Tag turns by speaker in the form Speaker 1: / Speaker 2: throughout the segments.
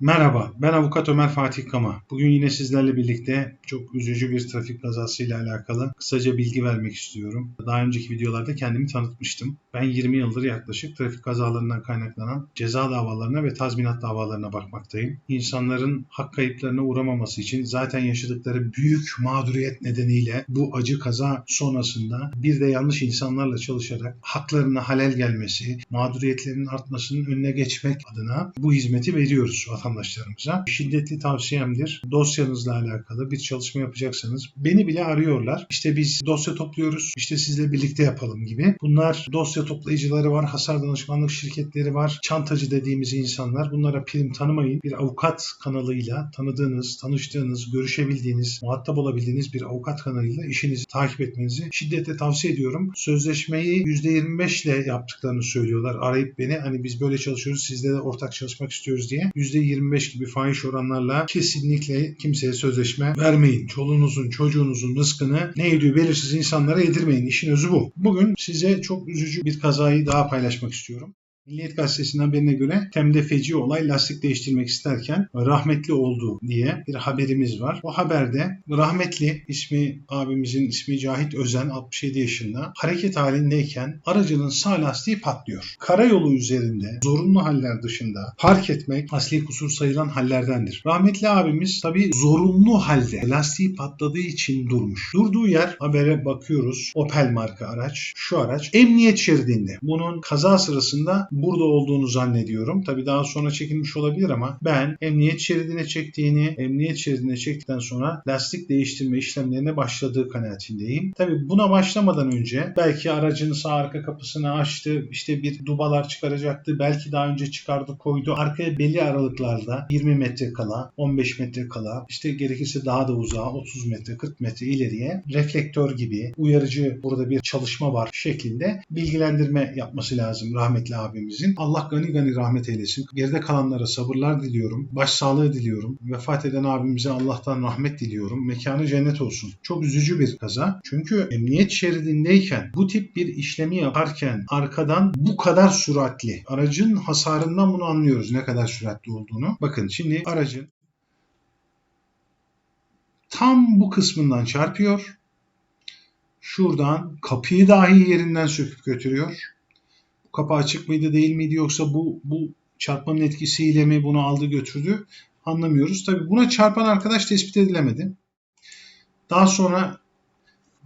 Speaker 1: Merhaba, ben avukat Ömer Fatih Kama. Bugün yine sizlerle birlikte çok üzücü bir trafik kazasıyla alakalı kısaca bilgi vermek istiyorum. Daha önceki videolarda kendimi tanıtmıştım. Ben 20 yıldır yaklaşık trafik kazalarından kaynaklanan ceza davalarına ve tazminat davalarına bakmaktayım. İnsanların hak kayıplarına uğramaması için zaten yaşadıkları büyük mağduriyet nedeniyle bu acı kaza sonrasında bir de yanlış insanlarla çalışarak haklarına halel gelmesi, mağduriyetlerinin artmasının önüne geçmek adına bu hizmeti veriyoruz vatandaşlarımıza. Şiddetli tavsiyemdir. Dosyanızla alakalı bir çalışma yapacaksanız beni bile arıyorlar. İşte biz dosya topluyoruz. İşte sizle birlikte yapalım gibi. Bunlar dosya toplayıcıları var, hasar danışmanlık şirketleri var, çantacı dediğimiz insanlar. Bunlara prim tanımayın. Bir avukat kanalıyla tanıdığınız, tanıştığınız, görüşebildiğiniz, muhatap olabildiğiniz bir avukat kanalıyla işinizi takip etmenizi şiddetle tavsiye ediyorum. Sözleşmeyi %25 ile yaptıklarını söylüyorlar. Arayıp beni hani biz böyle çalışıyoruz sizle de ortak çalışmak istiyoruz diye. %25 gibi fahiş oranlarla kesinlikle kimseye sözleşme vermeyin. Çoluğunuzun, çocuğunuzun rızkını ne ediyor belirsiz insanlara yedirmeyin. İşin özü bu. Bugün size çok üzücü bir kazayı daha paylaşmak istiyorum. Milliyet Gazetesi'nin haberine göre Tem'de feci olay lastik değiştirmek isterken rahmetli oldu diye bir haberimiz var. O haberde rahmetli ismi abimizin ismi Cahit Özen 67 yaşında hareket halindeyken aracının sağ lastiği patlıyor. Karayolu üzerinde zorunlu haller dışında park etmek asli kusur sayılan hallerdendir. Rahmetli abimiz tabi zorunlu halde lastiği patladığı için durmuş. Durduğu yer habere bakıyoruz. Opel marka araç. Şu araç emniyet şeridinde. Bunun kaza sırasında burada olduğunu zannediyorum. Tabi daha sonra çekilmiş olabilir ama ben emniyet şeridine çektiğini, emniyet şeridine çektikten sonra lastik değiştirme işlemlerine başladığı kanaatindeyim. Tabi buna başlamadan önce belki aracın sağ arka kapısını açtı, işte bir dubalar çıkaracaktı, belki daha önce çıkardı koydu. Arkaya belli aralıklarda 20 metre kala, 15 metre kala, işte gerekirse daha da uzağa 30 metre, 40 metre ileriye reflektör gibi uyarıcı burada bir çalışma var şeklinde bilgilendirme yapması lazım rahmetli abimizin. Allah gani gani rahmet eylesin. Geride kalanlara sabırlar diliyorum. Başsağlığı diliyorum. Vefat eden abimize Allah'tan rahmet diliyorum. Mekanı cennet olsun. Çok üzücü bir kaza. Çünkü emniyet şeridindeyken bu tip bir işlemi yaparken arkadan bu kadar süratli. Aracın hasarından bunu anlıyoruz ne kadar süratli olduğunu. Bakın şimdi aracın tam bu kısmından çarpıyor. Şuradan kapıyı dahi yerinden söküp götürüyor. Kapı açık mıydı değil miydi yoksa bu bu çarpmanın etkisiyle mi bunu aldı götürdü anlamıyoruz. Tabi buna çarpan arkadaş tespit edilemedi. Daha sonra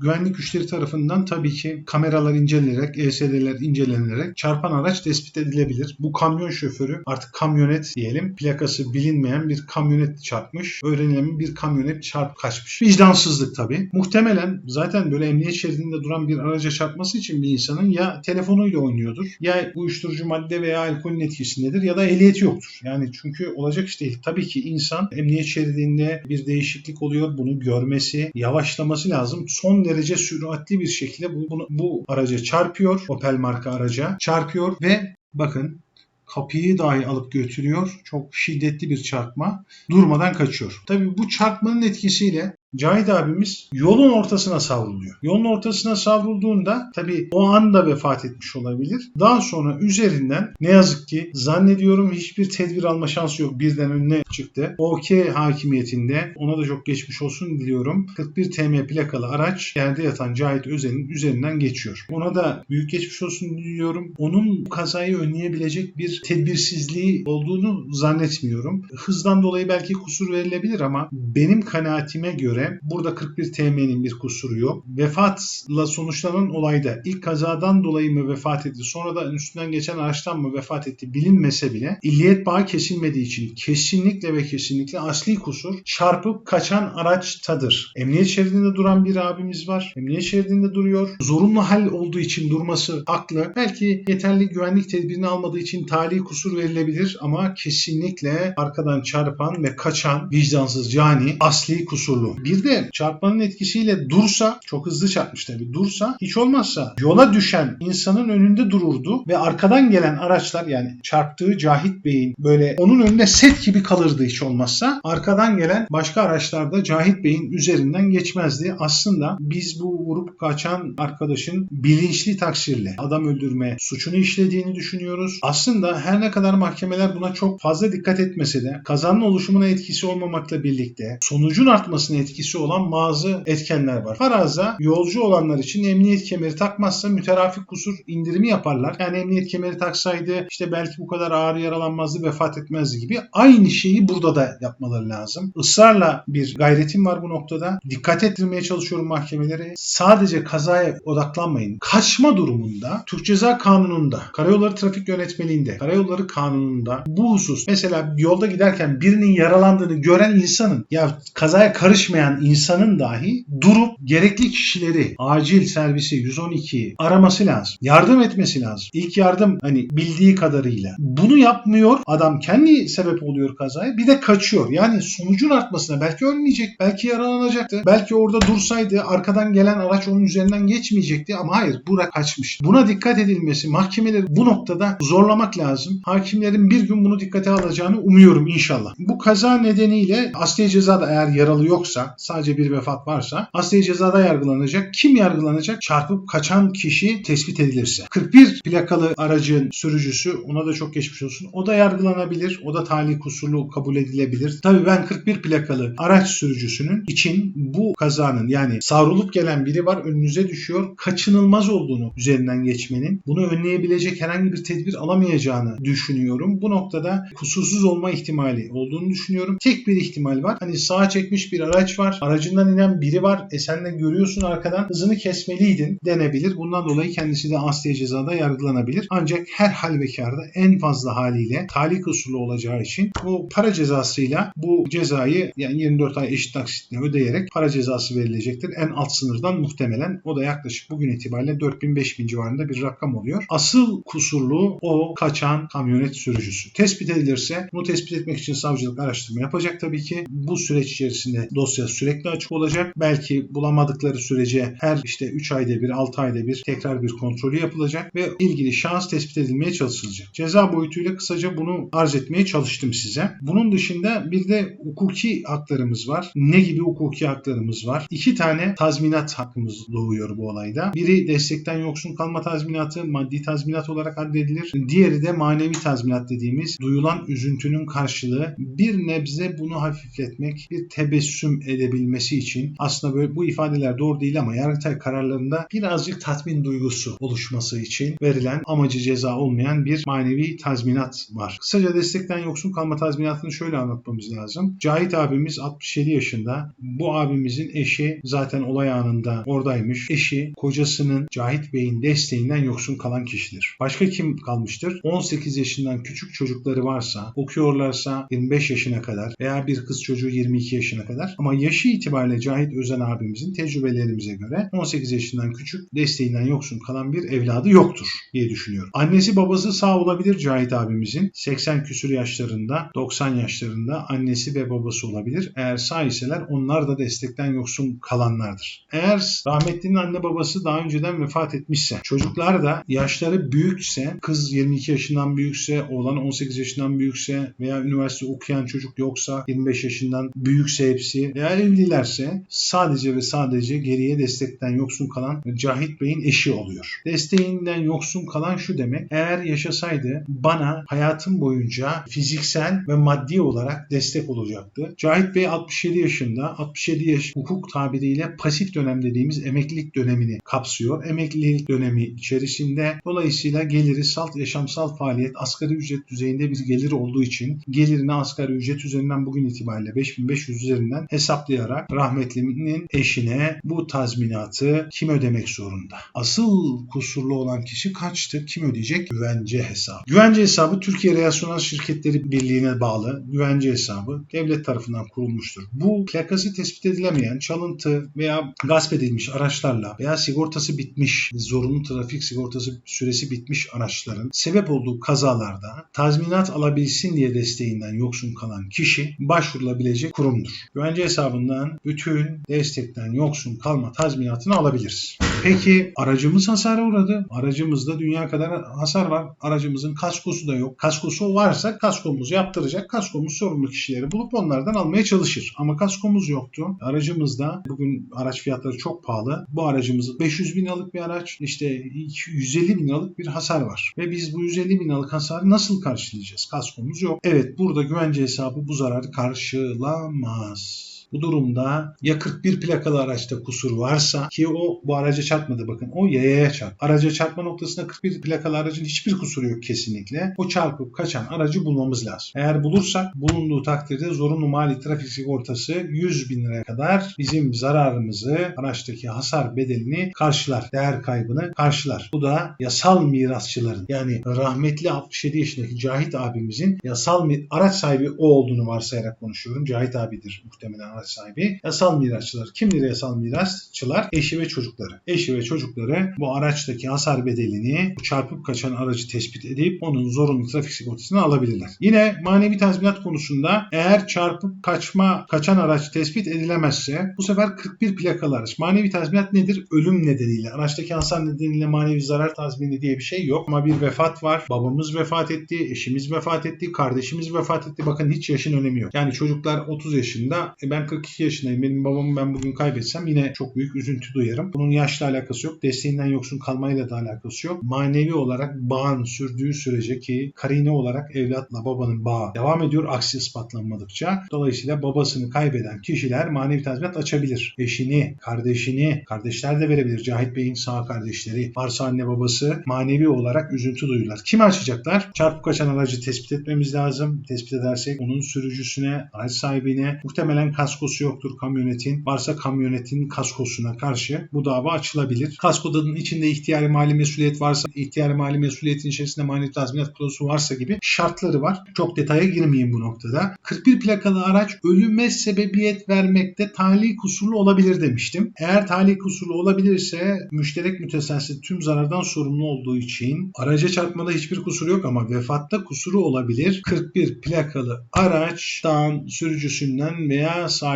Speaker 1: güvenlik güçleri tarafından tabii ki kameralar incelenerek, ESD'ler incelenerek çarpan araç tespit edilebilir. Bu kamyon şoförü artık kamyonet diyelim. Plakası bilinmeyen bir kamyonet çarpmış. Öğrenilen bir kamyonet çarp kaçmış. Vicdansızlık tabii. Muhtemelen zaten böyle emniyet şeridinde duran bir araca çarpması için bir insanın ya telefonuyla oynuyordur ya uyuşturucu madde veya alkolün etkisindedir ya da ehliyeti yoktur. Yani çünkü olacak iş değil. Tabii ki insan emniyet şeridinde bir değişiklik oluyor. Bunu görmesi, yavaşlaması lazım. Son derece süratli bir şekilde bu, bunu, bu araca çarpıyor. Opel marka araca çarpıyor ve bakın kapıyı dahi alıp götürüyor. Çok şiddetli bir çarpma. Durmadan kaçıyor. Tabii bu çarpmanın etkisiyle Cahit abimiz yolun ortasına savruluyor. Yolun ortasına savrulduğunda tabii o anda vefat etmiş olabilir. Daha sonra üzerinden ne yazık ki zannediyorum hiçbir tedbir alma şansı yok. Birden önüne çıktı. OK hakimiyetinde ona da çok geçmiş olsun diliyorum. 41 TM plakalı araç yerde yatan Cahit Özen'in üzerinden geçiyor. Ona da büyük geçmiş olsun diliyorum. Onun kazayı önleyebilecek bir tedbirsizliği olduğunu zannetmiyorum. Hızdan dolayı belki kusur verilebilir ama benim kanaatime göre göre burada 41 TM'nin bir kusuru yok. Vefatla sonuçlanan olayda ilk kazadan dolayı mı vefat etti, sonra da üstünden geçen araçtan mı vefat etti bilinmese bile illiyet bağı kesilmediği için kesinlikle ve kesinlikle asli kusur çarpıp kaçan araçtadır. Emniyet şeridinde duran bir abimiz var. Emniyet şeridinde duruyor. Zorunlu hal olduğu için durması haklı. Belki yeterli güvenlik tedbirini almadığı için tali kusur verilebilir ama kesinlikle arkadan çarpan ve kaçan vicdansız cani asli kusurlu. Bir de çarpmanın etkisiyle dursa, çok hızlı çarpmış tabii, dursa hiç olmazsa yola düşen insanın önünde dururdu ve arkadan gelen araçlar yani çarptığı Cahit Bey'in böyle onun önünde set gibi kalırdı hiç olmazsa. Arkadan gelen başka araçlar da Cahit Bey'in üzerinden geçmezdi. Aslında biz bu vurup kaçan arkadaşın bilinçli taksirle adam öldürme suçunu işlediğini düşünüyoruz. Aslında her ne kadar mahkemeler buna çok fazla dikkat etmese de kazanın oluşumuna etkisi olmamakla birlikte sonucun artmasına etkisi olan bazı etkenler var. Faraza yolcu olanlar için emniyet kemeri takmazsa müterafik kusur indirimi yaparlar. Yani emniyet kemeri taksaydı işte belki bu kadar ağır yaralanmazdı, vefat etmezdi gibi. Aynı şeyi burada da yapmaları lazım. Israrla bir gayretim var bu noktada. Dikkat ettirmeye çalışıyorum mahkemeleri. Sadece kazaya odaklanmayın. Kaçma durumunda Türk Ceza Kanunu'nda, Karayolları Trafik Yönetmeliğinde, Karayolları Kanunu'nda bu husus mesela yolda giderken birinin yaralandığını gören insanın ya kazaya karışmayan insanın dahi durup gerekli kişileri acil servisi 112 araması lazım. Yardım etmesi lazım. İlk yardım hani bildiği kadarıyla. Bunu yapmıyor. Adam kendi sebep oluyor kazaya. Bir de kaçıyor. Yani sonucun artmasına belki ölmeyecek. Belki yaralanacaktı. Belki orada dursaydı arkadan gelen araç onun üzerinden geçmeyecekti ama hayır Burak kaçmış. Buna dikkat edilmesi mahkemeleri bu noktada zorlamak lazım. Hakimlerin bir gün bunu dikkate alacağını umuyorum inşallah. Bu kaza nedeniyle asliye cezada eğer yaralı yoksa sadece bir vefat varsa asliye cezada yargılanacak. Kim yargılanacak? Çarpıp kaçan kişi tespit edilirse. 41 plakalı aracın sürücüsü ona da çok geçmiş olsun. O da yargılanabilir. O da talih kusurlu kabul edilebilir. Tabii ben 41 plakalı araç sürücüsünün için bu kazanın yani savrulup gelen biri var önünüze düşüyor. Kaçınılmaz olduğunu üzerinden geçmenin bunu önleyebilecek herhangi bir tedbir alamayacağını düşünüyorum. Bu noktada kusursuz olma ihtimali olduğunu düşünüyorum. Tek bir ihtimal var. Hani sağa çekmiş bir araç var. Aracından inen biri var. E sen de görüyorsun arkadan hızını kesmeliydin denebilir. Bundan dolayı kendisi de asliye cezada yargılanabilir. Ancak her hal ve karda en fazla haliyle talih usulü olacağı için bu para cezasıyla bu cezayı yani 24 ay eşit taksitle ödeyerek para cezası verilecektir. En alt sınırdan muhtemelen o da yaklaşık bugün itibariyle 4000-5000 civarında bir rakam oluyor. Asıl kusurlu o kaçan kamyonet sürücüsü. Tespit edilirse bunu tespit etmek için savcılık araştırma yapacak tabii ki. Bu süreç içerisinde dosya sürekli açık olacak. Belki bulamadıkları sürece her işte 3 ayda bir 6 ayda bir tekrar bir kontrolü yapılacak ve ilgili şahıs tespit edilmeye çalışılacak. Ceza boyutuyla kısaca bunu arz etmeye çalıştım size. Bunun dışında bir de hukuki haklarımız var. Ne gibi hukuki haklarımız var? İki tane tazminat hakkımız doğuyor bu olayda. Biri destekten yoksun kalma tazminatı maddi tazminat olarak addedilir. Diğeri de manevi tazminat dediğimiz duyulan üzüntünün karşılığı bir nebze bunu hafifletmek, bir tebessüm edebilmesi için aslında böyle bu ifadeler doğru değil ama Yargıtay kararlarında birazcık tatmin duygusu oluşması için verilen amacı ceza olmayan bir manevi tazminat var. Kısaca destekten yoksun kalma tazminatını şöyle anlatmamız lazım. Cahit abimiz 67 yaşında. Bu abimizin eşi zaten olay anında oradaymış. Eşi kocasının Cahit Bey'in desteğinden yoksun kalan kişidir. Başka kim kalmıştır? 18 yaşından küçük çocukları varsa, okuyorlarsa 25 yaşına kadar veya bir kız çocuğu 22 yaşına kadar ama yaşı itibariyle Cahit Özen abimizin tecrübelerimize göre 18 yaşından küçük desteğinden yoksun kalan bir evladı yoktur diye düşünüyorum. Annesi babası sağ olabilir Cahit abimizin. 80 küsur yaşlarında, 90 yaşlarında annesi ve babası olabilir. Eğer sağ iseler onlar da destekten yoksun kalanlardır. Eğer rahmetlinin anne babası daha önceden vefat etmişse, çocuklar da yaşları büyükse, kız 22 yaşından büyükse, oğlan 18 yaşından büyükse veya üniversite okuyan çocuk yoksa 25 yaşından büyükse hepsi veya evlilerse sadece ve sadece geriye destekten yoksun kalan Cahit Bey'in eşi oluyor. Desteğinden yoksun kalan şu demek, eğer yaşasaydı bana hayatım boyunca fiziksel ve maddi olarak destek olacaktı. Cahit Bey 67 yaşında, 67 yaş hukuk tabiriyle pasif dönem dediğimiz emeklilik dönemini kapsıyor. Emeklilik dönemi içerisinde dolayısıyla geliri salt yaşamsal faaliyet asgari ücret düzeyinde bir gelir olduğu için gelirini asgari ücret üzerinden bugün itibariyle 5500 üzerinden hesaplayarak rahmetlinin eşine Yine bu tazminatı kim ödemek zorunda? Asıl kusurlu olan kişi kaçtı? Kim ödeyecek? Güvence hesabı. Güvence hesabı Türkiye Reaksiyonel Şirketleri Birliği'ne bağlı güvence hesabı devlet tarafından kurulmuştur. Bu plakası tespit edilemeyen çalıntı veya gasp edilmiş araçlarla veya sigortası bitmiş, zorunlu trafik sigortası süresi bitmiş araçların sebep olduğu kazalarda tazminat alabilsin diye desteğinden yoksun kalan kişi başvurulabilecek kurumdur. Güvence hesabından bütün destekten yoksun kalma tazminatını alabiliriz. Peki aracımız hasara uğradı. Aracımızda dünya kadar hasar var. Aracımızın kaskosu da yok. Kaskosu varsa kaskomuzu yaptıracak. Kaskomuz sorumlu kişileri bulup onlardan almaya çalışır. Ama kaskomuz yoktu. Aracımızda bugün araç fiyatları çok pahalı. Bu aracımızın 500 bin liralık bir araç işte 150 bin liralık bir hasar var. Ve biz bu 150 bin liralık hasarı nasıl karşılayacağız? Kaskomuz yok. Evet burada güvence hesabı bu zararı karşılamaz. Bu durumda ya 41 plakalı araçta kusur varsa ki o bu araca çarpmadı bakın o yayaya çarp. Araca çarpma noktasında 41 plakalı aracın hiçbir kusuru yok kesinlikle. O çarpıp kaçan aracı bulmamız lazım. Eğer bulursak bulunduğu takdirde zorunlu mali trafik sigortası 100 bin liraya kadar bizim zararımızı araçtaki hasar bedelini karşılar. Değer kaybını karşılar. Bu da yasal mirasçıların yani rahmetli 67 yaşındaki Cahit abimizin yasal araç sahibi o olduğunu varsayarak konuşuyorum. Cahit abidir muhtemelen araç sahibi. Yasal mirasçılar. Kimdir yasal mirasçılar? Eşi ve çocukları. Eşi ve çocukları bu araçtaki hasar bedelini çarpıp kaçan aracı tespit edip onun zorunlu trafik sigortasını alabilirler. Yine manevi tazminat konusunda eğer çarpıp kaçma kaçan araç tespit edilemezse bu sefer 41 plakalı araç. Manevi tazminat nedir? Ölüm nedeniyle. Araçtaki hasar nedeniyle manevi zarar tazmini diye bir şey yok. Ama bir vefat var. Babamız vefat etti, eşimiz vefat etti, kardeşimiz vefat etti. Bakın hiç yaşın önemi yok. Yani çocuklar 30 yaşında. E ben 42 yaşındayım. Benim babamı ben bugün kaybetsem yine çok büyük üzüntü duyarım. Bunun yaşla alakası yok. Desteğinden yoksun kalmayla da alakası yok. Manevi olarak bağın sürdüğü sürece ki karine olarak evlatla babanın bağı devam ediyor aksi ispatlanmadıkça. Dolayısıyla babasını kaybeden kişiler manevi tazminat açabilir. Eşini, kardeşini, kardeşler de verebilir. Cahit Bey'in sağ kardeşleri, varsa anne babası manevi olarak üzüntü duyurlar. Kimi açacaklar? Çarpıp kaçan aracı tespit etmemiz lazım. Tespit edersek onun sürücüsüne, araç sahibine muhtemelen kaskosu yoktur kamyonetin. Varsa kamyonetin kaskosuna karşı bu dava açılabilir. Kaskodanın içinde ihtiyari mali mesuliyet varsa, ihtiyari mali mesuliyetin içerisinde manevi tazminat clause'u varsa gibi şartları var. Çok detaya girmeyeyim bu noktada. 41 plakalı araç ölüme sebebiyet vermekte tali kusurlu olabilir demiştim. Eğer tali kusurlu olabilirse müşterek müteselsiz tüm zarardan sorumlu olduğu için araca çarpmada hiçbir kusur yok ama vefatta kusuru olabilir. 41 plakalı araçtan sürücüsünden veya sahibinden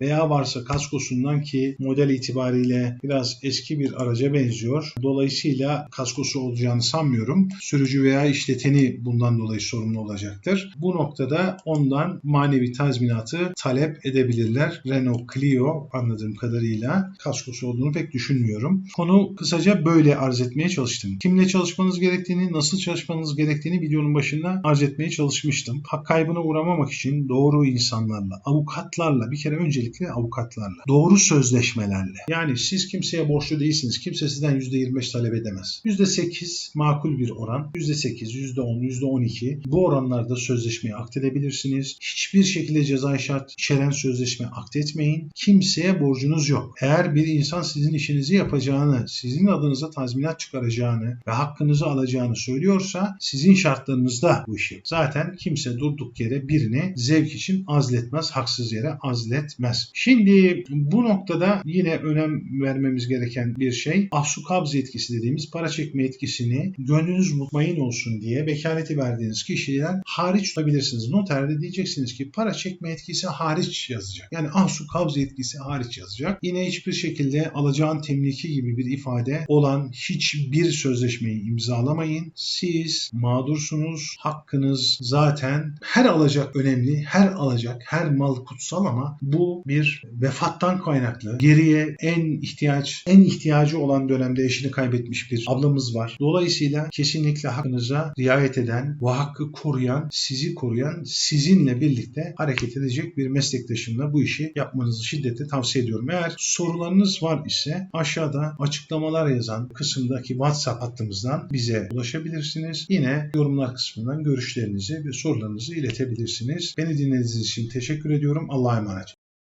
Speaker 1: veya varsa kaskosundan ki model itibariyle biraz eski bir araca benziyor. Dolayısıyla kaskosu olacağını sanmıyorum. Sürücü veya işleteni bundan dolayı sorumlu olacaktır. Bu noktada ondan manevi tazminatı talep edebilirler. Renault Clio anladığım kadarıyla kaskosu olduğunu pek düşünmüyorum. Konu kısaca böyle arz etmeye çalıştım. Kimle çalışmanız gerektiğini, nasıl çalışmanız gerektiğini videonun başında arz etmeye çalışmıştım. Hak kaybına uğramamak için doğru insanlarla, avukatlarla, bir kere öncelikle avukatlarla, doğru sözleşmelerle. Yani siz kimseye borçlu değilsiniz. Kimse sizden %25 talep edemez. %8 makul bir oran. %8, %10, %12 bu oranlarda sözleşmeyi aktedebilirsiniz. Hiçbir şekilde ceza şart içeren sözleşme aktetmeyin. Kimseye borcunuz yok. Eğer bir insan sizin işinizi yapacağını, sizin adınıza tazminat çıkaracağını ve hakkınızı alacağını söylüyorsa sizin şartlarınızda bu işi. Zaten kimse durduk yere birini zevk için azletmez, haksız yere azletmez. Şimdi bu noktada yine önem vermemiz gereken bir şey ahsu kabz etkisi dediğimiz para çekme etkisini gönlünüz mutmain olsun diye vekaleti verdiğiniz kişiler hariç tutabilirsiniz. Noterde diyeceksiniz ki para çekme etkisi hariç yazacak. Yani ahsu kabz etkisi hariç yazacak. Yine hiçbir şekilde alacağın temliki gibi bir ifade olan hiçbir sözleşmeyi imzalamayın. Siz mağdursunuz. Hakkınız zaten her alacak önemli, her alacak, her mal kutsal ama bu bir vefattan kaynaklı. Geriye en ihtiyaç, en ihtiyacı olan dönemde eşini kaybetmiş bir ablamız var. Dolayısıyla kesinlikle hakkınıza riayet eden, bu hakkı koruyan, sizi koruyan, sizinle birlikte hareket edecek bir meslektaşımla bu işi yapmanızı şiddetle tavsiye ediyorum. Eğer sorularınız var ise aşağıda açıklamalar yazan kısımdaki WhatsApp hattımızdan bize ulaşabilirsiniz. Yine yorumlar kısmından görüşlerinizi ve sorularınızı iletebilirsiniz. Beni dinlediğiniz için teşekkür ediyorum. Allah'a emanet.